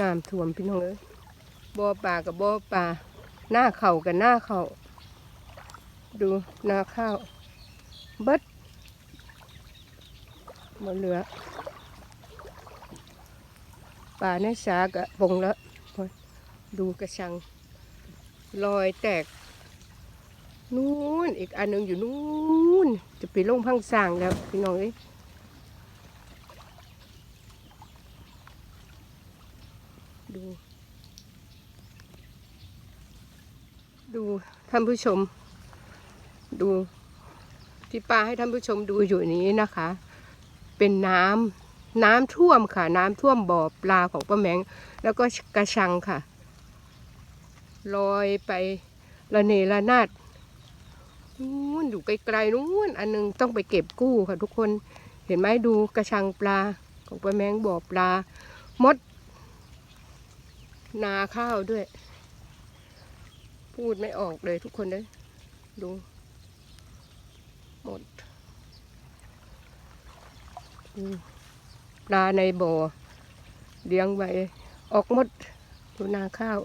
น้ำท่วมพี่น้องเอ้ยบ่อปลากับบ่อปลาหน้าเข่ากับหน้าเข่าดูหน้าข้าวเบิดหมดเหลือปลาในสากะปงแล้วดูกระชังรอยแตกนู่นอีกอันหนึงอยู่นู่นจะไปลงพังสางแล้วพี่น้องเอ้ย ดู ดูท่านผู้ชม ดูที่ป้าให้ท่านผู้ชมดูอยู่นี้นะคะ เป็นน้ำน้ำท่วมค่ะ น้ำท่วมบ่อปลาของป้าแมง แล้วก็กระชังค่ะ ลอยไประเนระนาดนู้นอยู่ไกลๆนู้นอันหนึงต้องไปเก็บกู้ค่ะทุกคนเห็นไหมดูกระชังปลาของปลาแมงบ่อปลามด นาข้าวด้วย พูดไม่ออกเลยทุกคนเลยดู หมดปลาในบ่อเลี้ยงไว้ ออกหมดดูนาข้าว